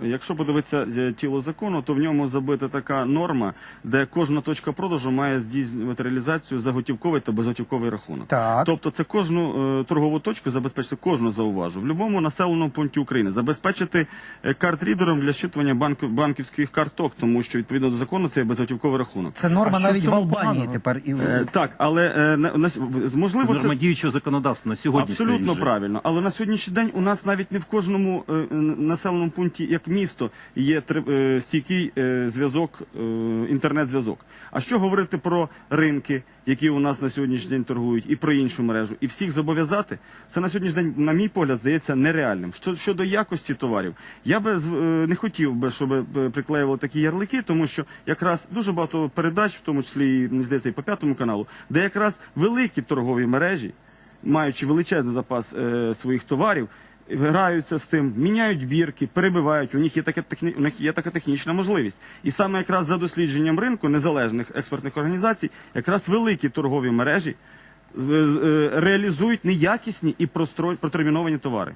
Якщо подивитися е, тіло закону, то в ньому забита така норма, де кожна точка продажу має здійснювати реалізацію за готівковий та безготівковий рахунок. Так. Тобто це кожну е, торгову точку забезпечити кожну зауважу в будь-якому населеному пункті України, забезпечити е, карт-рідером для щитування банк, банківських карток, тому що відповідно до закону це є безготівковий рахунок. Це норма А навіть в Албанії тепер. І... Е, так, але е, на, на, можливо, Це це, діючого законодавства на сьогодні. Абсолютно правильно, але на сьогоднішній день у нас навіть не в кожному е, населеному пункті, як місто, є е, стійкий е, зв'язок, е, інтернет-зв'язок. А що говорити про ринки, які у нас на сьогоднішній день торгують, і про іншу мережу, і всіх зобов'язати, це на сьогоднішній день, на мій погляд, здається нереальним. Що щодо якості товарів, я би не хотів би, щоб приклеювали такі ярлики, тому що якраз дуже багато передач, в тому числі і, здається, і по п'ятому каналу, де якраз великі торгові мережі маючи величезний запас своїх товарів, граються з тим, міняють бірки, перебивають. У них є така техні... у них є така технічна можливість. І саме якраз за дослідженням ринку незалежних експертних організацій, якраз великі торгові мережі е, реалізують неякісні і протерміновані товари.